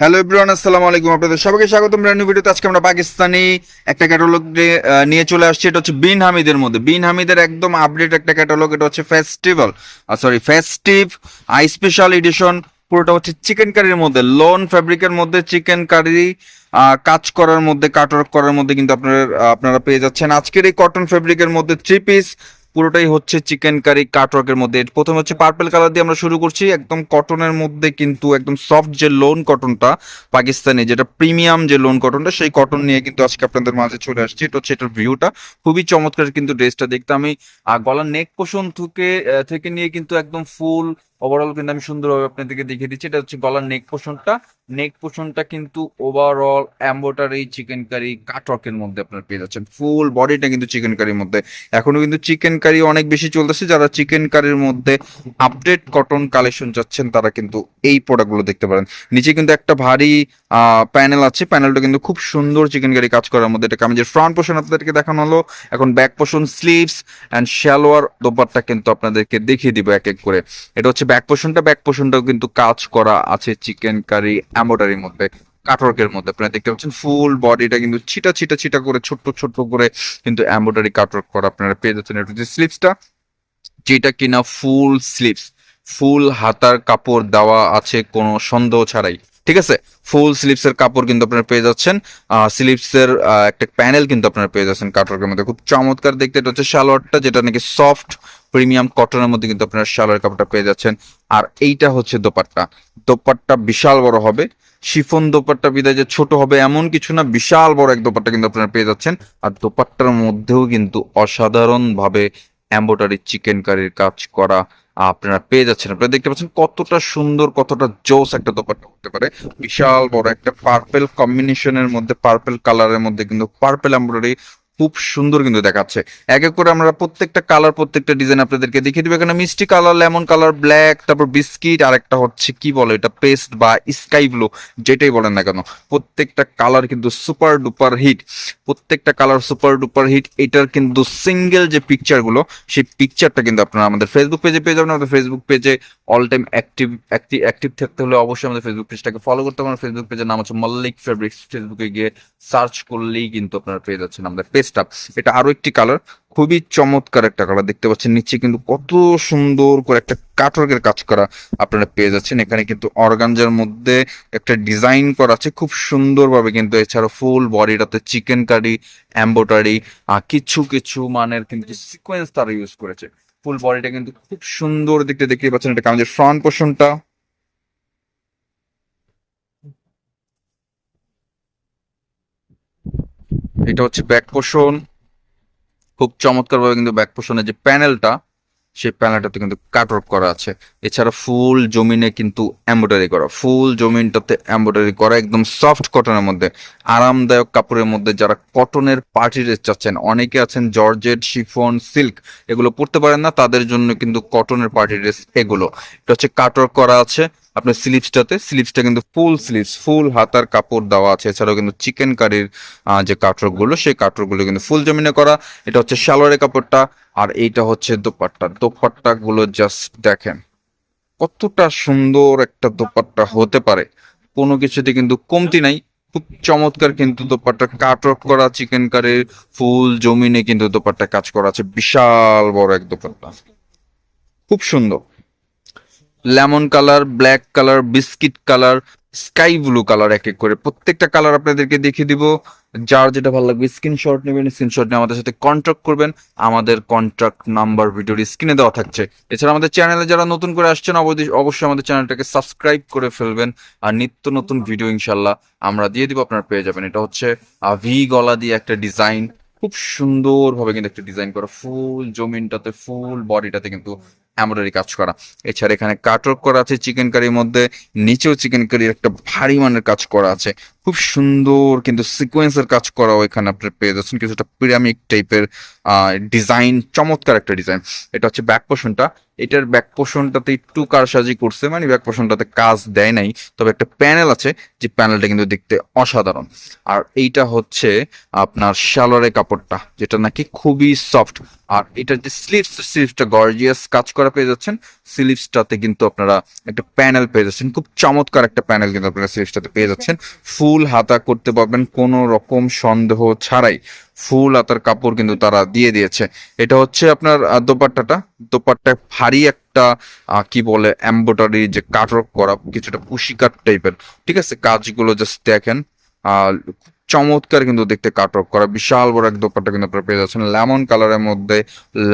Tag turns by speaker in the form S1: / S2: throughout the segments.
S1: Hello everyone আসসালামু আলাইকুম আপনাদের সবাইকে স্বাগত ব্র্যান্ড ভিডিওতে আজকে আমরা পাকিস্তানি একটা ক্যাটালগ নিয়ে চলে আসছি। এটা হচ্ছে বিন হামিদের মধ্যে। বিন হামিদের একদম আপডেট একটা ক্যাটালগ এটা হচ্ছে ফেস্টিভ্যাল সরি ফেস্টিভ আই স্পেশাল এডিশন পুরোটা হচ্ছে চিকেন কারির মধ্যে। লোন ফ্যাব্রিকের মধ্যে চিকেন কারি কাজ করার মধ্যে কাটওয়ার্ক করার মধ্যে কিন্তু আপনারা আপনারা পেয়ে যাচ্ছেন। আজকের এই কটন ফ্যাব্রিকের মধ্যে থ্রি পিস পুরোটাই হচ্ছে চিকেন কারি কাটওয়ার্কের মধ্যে। প্রথমে হচ্ছে পার্পেল কালার দিয়ে আমরা শুরু করছি। একদম কটনের মধ্যে কিন্তু একদম সফট যে লোন কটনটা পাকিস্তানি, যেটা প্রিমিয়াম যে লোন কটনটা সেই কটন নিয়ে কিন্তু আজকে আপনাদের মাঝে চলে আসছি। এটা হচ্ছে এটার ভিউটা খুবই চমৎকার কিন্তু ড্রেসটা দেখতে আমি গলার নেক পোষণ থেকে থেকে নিয়ে কিন্তু একদম ফুল ওভারঅল কিন্তু আমি সুন্দরভাবে আপনাদেরকে দেখিয়ে দিচ্ছি। এটা হচ্ছে গলার নেক পোষণটা নেক পোষণটা কিন্তু ওভারঅল অ্যাম্বোটারি চিকেন কারি কাটওয়ার্কের মধ্যে আপনার পেয়ে যাচ্ছেন। ফুল বডিটা কিন্তু চিকেন কারির মধ্যে। এখনও কিন্তু চিকেন কারি অনেক বেশি চলতেছে। যারা চিকেন কারির মধ্যে আপডেট কটন কালেকশন চাচ্ছেন, তারা কিন্তু এই প্রোডাক্টগুলো দেখতে পারেন। নিচে কিন্তু একটা ভারী প্যানেল আছে। প্যানেলটা কিন্তু খুব সুন্দর চিকেন কারি কাজ করার মধ্যে। এটা যে ফ্রন্ট পোষণ আপনাদেরকে দেখানো হলো। এখন back portion sleeves and salwar dupatta কিন্তু আপনাদেরকে দেখিয়ে দিব এক এক করে। এটা হচ্ছে ব্যাক পোর্শনটা ব্যাক পোর্শনটাও কিন্তু কাজ করা আছে চিকেন কারি অ্যাম্বোটারির মধ্যে, কাটওয়ার্কের মধ্যে। আপনারা দেখতে পাচ্ছেন ফুল বডিটা কিন্তু ছিটা ছিটা ছিটা করে, ছোট্ট ছোট্ট করে কিন্তু এমব্রয়ডারি কাটওয়ার্ক করা আপনারা পেয়ে যাচ্ছেন। এটা হচ্ছে স্লিপসটা যেটা কিনা ফুল স্লিপস ফুল হাতার কাপড় দেওয়া আছে, কোনো সন্দেহ ছাড়াই। ঠিক আছে? ফুল স্লিভস এর কাপড় কিন্তু আপনারা পেয়ে যাচ্ছেন স্লিভস এর একটা প্যানেল কিন্তু আপনারা পেয়ে যাচ্ছেন কাটওয়ার্কের মধ্যে। খুব চমৎকার দেখতে, এটা হচ্ছে সালোয়ারটা যেটা নাকি সফট প্রিমিয়াম কটনের মধ্যে কিন্তু আপনারা সালোয়ার কাপড়টা পেয়ে যাচ্ছেন। আর এইটা হচ্ছে দোপাট্টা। দোপাট্টা বিশাল বড় হবে। শিফন দোপাট্টা বিদায় যে ছোট হবে এমন কিছু না, বিশাল বড় এক দোপাট্টা কিন্তু আপনারা পেয়ে যাচ্ছেন। আর দোপাট্টার মধ্যেও কিন্তু অসাধারণ ভাবে এম্বোটারি চিকেন কারির কাজ করা আপনারা পেয়ে যাচ্ছেন। আপনারা দেখতে পাচ্ছেন কতটা সুন্দর, কতটা জোস একটা দোপাট্টা হতে পারে। বিশাল বড় একটা পার্পেল কম্বিনেশনের মধ্যে পার্পেল কালারের মধ্যে কিন্তু পার্পেল এম্ব্রয়ডারি খুব সুন্দর কিন্তু দেখাচ্ছে। এক এক করে আমরা প্রত্যেকটা কালার প্রত্যেকটা ডিজাইন আপনাদেরকে দেখিয়ে দিব। এখানে মিষ্টি কালার লেমন কালার ব্ল্যাক তারপর বিস্কিট আর একটা হচ্ছে কি বলে এটা পেস্ট বা স্কাই ব্লু যেটাই বলেন না কেন। প্রত্যেকটা কালার কিন্তু সুপার ডুপার হিট প্রত্যেকটা কালার সুপার ডুপার হিট এটার কিন্তু সিঙ্গেল যে পিকচারগুলো সেই পিকচারটা কিন্তু আপনারা আমাদের ফেসবুক পেজে পেয়ে যাবেন। আমাদের ফেসবুক পেজে all time active active active থাকতে হলে অবশ্যই আমাদের ফেসবুক পেজটাকে ফলো করতে হবে ফেসবুক পেজের নাম হচ্ছে মল্লিক ফেব্রিক্স ফেসবুকে গিয়ে সার্চ করলেই কিন্তু আপনারা পেয়ে যাচ্ছেন আমাদের পেজটা এটা আরও একটি কালার খুবই চমৎকার একটা কালার দেখতে পাচ্ছেন নিচে কিন্তু কত সুন্দর করে একটা কাটওয়ার্কের কাজ করা আপনারা পেয়ে যাচ্ছেন। এখানে কিন্তু অর্গানজার মধ্যে একটা ডিজাইন করা আছে। খুব সুন্দরভাবে কিন্তু এছাড়া ফুল বডিটাতে চিকেন কারি এম্বোটারি কিছু কিছু মানের কিন্তু সিকোয়েন্স তারা ইউজ করেছে। ফুল বডিটা কিন্তু খুব সুন্দর দেখতে দেখতে পাচ্ছেন এটা কামিজের ফ্রন্ট পোর্শনটা এটা হচ্ছে ব্যাক পোষণ খুব চমৎকার ভাবে কিন্তু ব্যাক পোষণের যে প্যানেলটা সেই প্যানেলটাতে কিন্তু কাটওয়ার্ক করা আছে। এছাড়া ফুল জমিনে কিন্তু এমব্রয়ডারি করা। ফুল জমিনটাতে এমব্রয়ডারি করা একদম সফট কটনের মধ্যে। আরামদায়ক কাপড়ের মধ্যে যারা কটনের পার্টি ড্রেস চাচ্ছেন, অনেকে আছেন জর্জেট, শিফন, সিল্ক, এগুলো পরতে পারেন না, তাদের জন্য কিন্তু কটনের পার্টি ড্রেস এগুলো। এটা হচ্ছে কাটওয়ার্ক করা আছে আপনার স্লিভসটাতে স্লিভসটা কিন্তু ফুল স্লিভস ফুল হাতার কাপড় দেওয়া আছে। এছাড়াও কিন্তু চিকেন কারির যে কাটওয়ার্কগুলো সেই কাটওয়ার্কগুলো কিন্তু ফুল জমিনে করা। এটা হচ্ছে সালোয়ারের কাপড়টা। আর এইটা হচ্ছে দোপাট্টা। দোপাট্টা গুলো জাস্ট দেখেন, কতটা সুন্দর একটা দোপাট্টা হতে পারে। কোনো কিছুতে কিন্তু কমতি নাই। খুব চমৎকার কিন্তু দোপাট্টা। কাটওয়ার্ক করা, চিকেন কারির ফুল, জমিনে কিন্তু দোপাট্টা কাজ করা আছে। বিশাল বড় এক দোপাট্টা। খুব সুন্দর। Lemon colour, black colour, biscuit colour, sky blue colour এক এক করে। প্রত্যেকটা কালার আপনাদেরকে দেখিয়ে দিব। যার যেটা ভালো লাগবে স্ক্রিনশট নেবেন স্ক্রিনশট নিয়ে আমাদের সাথে কন্ট্যাক্ট করবেন। আমাদের কন্ট্যাক্ট নাম্বার ভিডিওর স্ক্রিনে দেওয়া থাকছে। এছাড়া আমাদের চ্যানেলে যারা নতুন করে আসছেন, অবশ্যই আমাদের চ্যানেলটাকে সাবস্ক্রাইব করে ফেলবেন। আর নিত্য নতুন ভিডিও ইনশাল্লাহ আমরা দিয়ে দিব, আপনারা পেয়ে যাবেন। এটা হচ্ছে ভি গলা দিয়ে একটা ডিজাইন খুব সুন্দরভাবে কিন্তু একটা ডিজাইন করা। ফুল জমিনটাতে, ফুল বডিটাতে কিন্তু এমব্রয়ডারি কাজ করা। এছাড়া এখানে কাটওয়ার্ক করা আছে চিকেন কারির মধ্যে। নিচেও চিকেন কারির একটা ভারী মানের কাজ করা আছে। খুব সুন্দর কিন্তু সিকোয়েন্সের কাজ করাও এখানে আপনি পেয়ে যাচ্ছেন। কিছুটা পিরামিড টাইপের ডিজাইন চমৎকার একটা ডিজাইন এটা হচ্ছে ব্যাক পোর্শনটা এটার ব্যাক পোর্শনটাতে একটু কারসাজি করছে মানে ব্যাক পোর্শনটাতে কাজ দেয় নাই। তবে একটা প্যানেল আছে, যে প্যানেলটা কিন্তু দেখতে অসাধারণ। আর এইটা হচ্ছে আপনার শালোয়ারের কাপড়টা, যেটা নাকি খুবই সফট আর এটার যে স্লিভস স্লিভসটা গর্জিয়াস কাজ করা পেয়ে যাচ্ছেন। স্লিভসটাতে কিন্তু আপনারা একটা প্যানেল পেয়ে যাচ্ছেন। খুব চমৎকার একটা প্যানেল কিন্তু আপনারা স্লিভসটাতে পেয়ে যাচ্ছেন। ফুল হাতা করতে পারবেন, কোনো রকম সন্দেহ ছাড়াই। ফুল, হাতার কাপড় কিন্তু তারা দিয়ে দিয়েছে। এটা হচ্ছে আপনার দোপাট্টাটা। দোপাট্টায় ভারী একটা কি বলে এম্বয়ডারি যে কাটওয়ার্ক করা, কিছুটা পুশিকাট টাইপের ঠিক আছে? কাজগুলো জাস্ট দেখেন। আহ চমৎকার কিন্তু দেখতে কাট অফ করা। বিশাল বড় এক দোপাট্টা কিন্তু আপনারা পেয়ে যাচ্ছেন। লেমন কালারের মধ্যে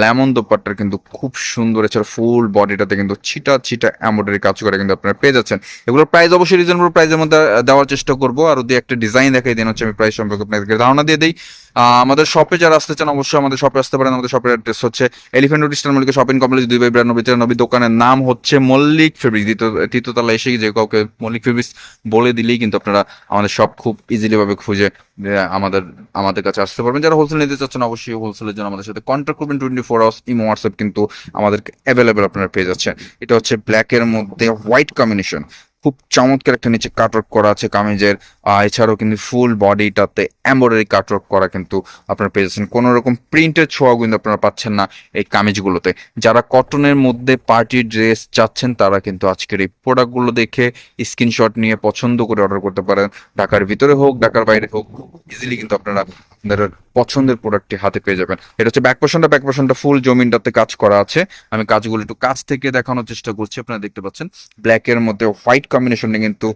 S1: লেমন দোপাট্টার কিন্তু খুব সুন্দর এছাড়া ফুল বডিটাতে কিন্তু ছিটা ছিটা এম্বোটারি কাজ করে কিন্তু আপনারা পেয়ে যাচ্ছেন। এগুলোর প্রাইস অবশ্যই রিজনেবল প্রাইসের মধ্যে দেওয়ার চেষ্টা করব। আর যদি একটা ডিজাইন দেখাই দেন, হচ্ছে আমি প্রাইস সম্পর্কে আপনাদেরকে ধারণা দিয়ে দিই। আমাদের শপে যারা আসতে চান, অবশ্যই আমাদের শপে আসতে পারেন। আমাদের শপের অ্যাড্রেস হচ্ছে Elephant Road Mallik shopping complex দুই বাই বিরানব্বই, তিরানব্বই দোকানের নাম হচ্ছে মল্লিক ফেব্রিক দ্বিতীয় তৃতীয়তলা এসে যে কাউকে মল্লিক ফেব্রিক্স বলে দিলেই কিন্তু আপনারা আমাদের শপ খুব ইজিলি ভাবে খুঁজে আহ, আমাদের আমাদের কাছে আসতে পারবেন। যারা হোলসেল নিতে চাচ্ছেন অবশ্যই হোলসেলের জন্য আমাদের সাথে কন্ট্যাক্ট করবেন। Twenty four hours imo WhatsApp কিন্তু আমাদের অ্যাভেলেবেল আপনারা পেয়ে যাচ্ছেন। এটা হচ্ছে ব্ল্যাকের মধ্যে হোয়াইট কম্বিনেশন খুব চমৎকার একটা নিচে কাটওয়ার্ক করা আছে কামিজের। এছাড়াও কিন্তু ফুল বডিটাতে এম্বয়ডারি কাটওয়ার্ক করা কিন্তু আপনারা পেয়ে যাচ্ছেন। কোনো রকম প্রিন্টের ছোঁয়া কিন্তু আপনারা পাচ্ছেন না এই কামিজগুলোতে। যারা কটনের মধ্যে পার্টি ড্রেস চাচ্ছেন, তারা কিন্তু আজকের এই প্রোডাক্টগুলো দেখে স্ক্রিনশট নিয়ে পছন্দ করে অর্ডার করতে পারেন। ঢাকার ভিতরে হোক, ঢাকার বাইরে হোক ইজিলি কিন্তু আপনারা আপনাদের পছন্দের প্রোডাক্টটি হাতে পেয়ে যাবেন। এটা হচ্ছে ব্যাক পোর্শনটা ব্যাক পোর্শনটা ফুল জমিনটাতে কাজ করা আছে। আমি কাজগুলো একটু কাছ থেকে দেখানোর চেষ্টা করছি। আপনারা দেখতে পাচ্ছেন ব্ল্যাক এর মধ্যে হোয়াইট কম্বিনেশনটা কিন্তু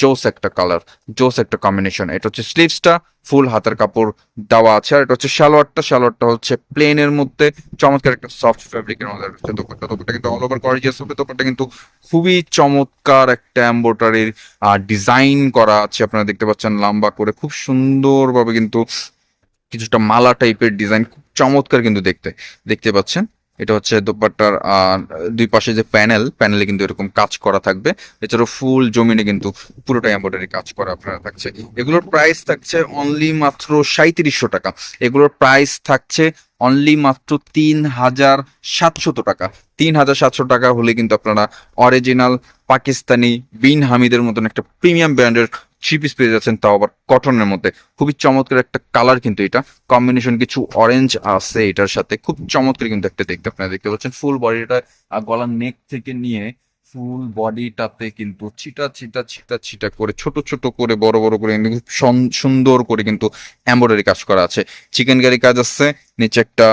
S1: জোস একটা কালার, জোস একটা কম্বিনেশন এটা হচ্ছে স্লিভসটা ফুল হাতের কাপড় দেওয়া আছে। আর এটা হচ্ছে সালোয়ারটা সালোয়ারটা হচ্ছে প্লেন এর মধ্যে। চমৎকার একটা সফট ফ্যাব্রিকের মধ্যে দোপাট্টা। দোপাট্টা কিন্তু অল ওভার গর্জিয়াস হবে। দোপাট্টা কিন্তু খুবই চমৎকার একটা এম্বোটারির ডিজাইন করা আছে। আপনারা দেখতে পাচ্ছেন লম্বা করে খুব সুন্দরভাবে কিন্তু কিছুটা মালা টাইপের ডিজাইন খুব চমৎকার কিন্তু দেখতে। দেখতে পাচ্ছেন? এটা হচ্ছে দোপাট্টার দুই পাশে যে প্যানেল, প্যানেলে কিন্তু এরকম কাজ করা থাকবে। এছাড়াও ফুল জমিনে কিন্তু পুরোটা এম্বয়ডারি কাজ করা আপনারা থাকছে। এগুলোর প্রাইস থাকছে অনলি মাত্র সাঁত্রিশশো টাকা। এগুলোর প্রাইস থাকছে অনলি মাত্র তিন হাজার সাতশত টাকা। তিন হাজার সাতশো টাকা হলে কিন্তু আপনারা অরিজিনাল পাকিস্তানি বিন হামিদের মতন একটা প্রিমিয়াম ব্র্যান্ডের থ্রি পিস পেয়ে যাচ্ছেন, তাও আবার কটনের মধ্যে। খুবই চমৎকার একটা কালার কিন্তু এটা। কম্বিনেশন কিছু অরেঞ্জ আছে এটার সাথে। খুব চমৎকার কিন্তু একটা দেখতে আপনারা দেখতে পাচ্ছেন। ফুল বডিটা গলার নেক থেকে নিয়ে ফুল বডিটাতে কিন্তু ছিটা ছিটা ছিটা ছিটা করে, ছোট ছোট করে, বড় বড় করে সুন্দর করে কিন্তু এম্বয়ডারি কাজ করা আছে। চিকেন কারি কাজ আছে, নিচে একটা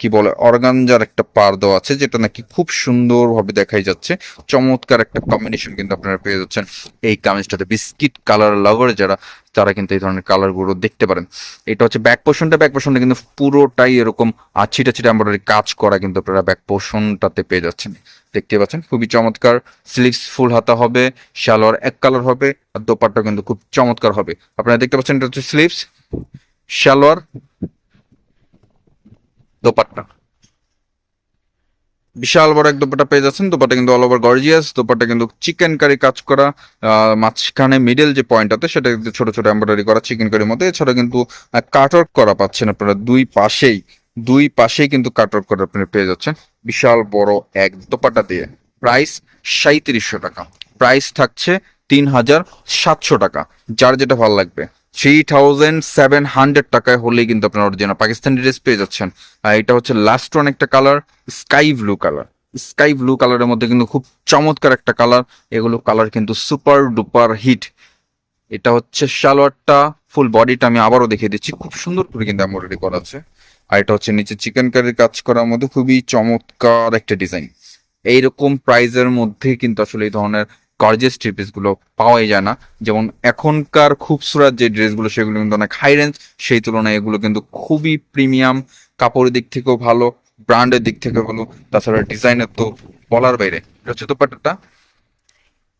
S1: কি বলে অর্গানজার একটা পার দেওয়া আছে, যেটা নাকি খুব সুন্দরভাবে দেখাই যাচ্ছে। চমৎকার একটা কম্বিনেশন কিন্তু আপনারা পেয়ে যাচ্ছেন। এই কামিজটাতে বিস্কিট কালার লাভার যারা তারা কিন্তু এই ধরনের কালারগুলো দেখতে পারেন। এটা হচ্ছে ব্যাক পোর্শনটা ব্যাক পোর্শনটা কিন্তু পুরোটাই এরকম আর ছিটা এমব্রয়ডারি কাজ করা কিন্তু আপনারা ব্যাক পোর্শনটাতে পেয়ে যাচ্ছেন। দেখতে পাচ্ছেন? খুবই চমৎকার। স্লিভস ফুল হাতা হবে শালোয়ার এক কালার হবে, আর দোপাট্টা কিন্তু খুব চমৎকার হবে। আপনারা দেখতে পাচ্ছেন এটা হচ্ছে স্লিভস শালোয়ার দোপাট্টা। বিশাল বড় এক দোপাট্টা পেয়ে যাচ্ছেন। দোপাট্টা কিন্তু অল ওভার গর্জিয়াস দোপাট্টা কিন্তু চিকেন কারি কাজ করা মাঝখানে মিডল যে পয়েন্টটাতে সেটা কিন্তু ছোট ছোট এমব্রয়ডারি করা চিকেন কারির মধ্যে এছাড়া কিন্তু কাটওয়ার্ক করা পাচ্ছেন আপনারা দুই পাশেই। দুই পাশেই কিন্তু কাটওয়ার্ক করা আপনি পেয়ে যাচ্ছেন। বিশাল বড় এক দোপাট্টা দিয়ে। প্রাইস সাঁত্রিশশো টাকা। প্রাইস থাকছে তিন হাজার সাতশো টাকা। যার যেটা ভালো লাগবে। থ্রি থাউজেন্ড সেভেন হান্ড্রেড টাকায় হলেই কিন্তু আপনার অরিজিনাল পাকিস্তানি ড্রেস পেয়ে যাচ্ছেন। আর এটা হচ্ছে লাস্ট ওয়ান একটা colour sky blue colour sky blue কালারের মধ্যে কিন্তু খুব চমৎকার একটা কালার এগুলো কালার কিন্তু সুপার ডুপার হিট এটা হচ্ছে সালোয়ারটা ফুল বডিটা আমি আবারও দেখিয়ে দিচ্ছি, খুব সুন্দর করে কিন্তু এমব্রয়ডারি করা আছে। আর এটা হচ্ছে নিচে চিকেন কারির কাজ করার মধ্যে খুবই চমৎকার একটা ডিজাইন এইরকম প্রাইজের মধ্যে কিন্তু আসলে এই ধরনের গর্জেস থ্রি গুলো পাওয়াই যায় না। যেমন এখনকার খুবসুরাত যে ড্রেসগুলো, সেগুলো কিন্তু অনেক হাই রেঞ্জ সেই তুলনায় এগুলো কিন্তু খুবই প্রিমিয়াম কাপড়ের দিক থেকেও ভালো ব্র্যান্ডের দিক থেকে ভালো। তাছাড়া ডিজাইনের তো বলার বাইরে। হচ্ছে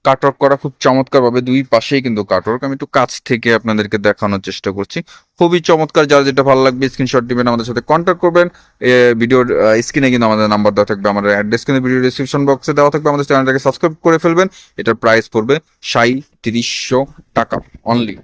S1: কাটওয়ার্ক করা খুব চমৎকার ভাবে দুই পাশেই কিন্তু কাটওয়ার্ক আমি একটু কাছ থেকে আপনাদেরকে দেখানোর চেষ্টা করছি। খুবই চমৎকার, যার যেটা ভালো লাগবে স্ক্রিনশট দিবেন, আমাদের সাথে কন্ট্যাক্ট করবেন। ভিডিওর স্ক্রিনে কিন্তু আমাদের নাম্বার দেওয়া থাকবে, আমাদের অ্যাড্রেস কিন্তু ভিডিও ডিসক্রিপশন বক্সে দেওয়া থাকবে, আমাদের চ্যানেলটাকে সাবস্ক্রাইব করে ফেলবেন। এটার প্রাইস পড়বে সাঁত্রিশশো টাকা অনলি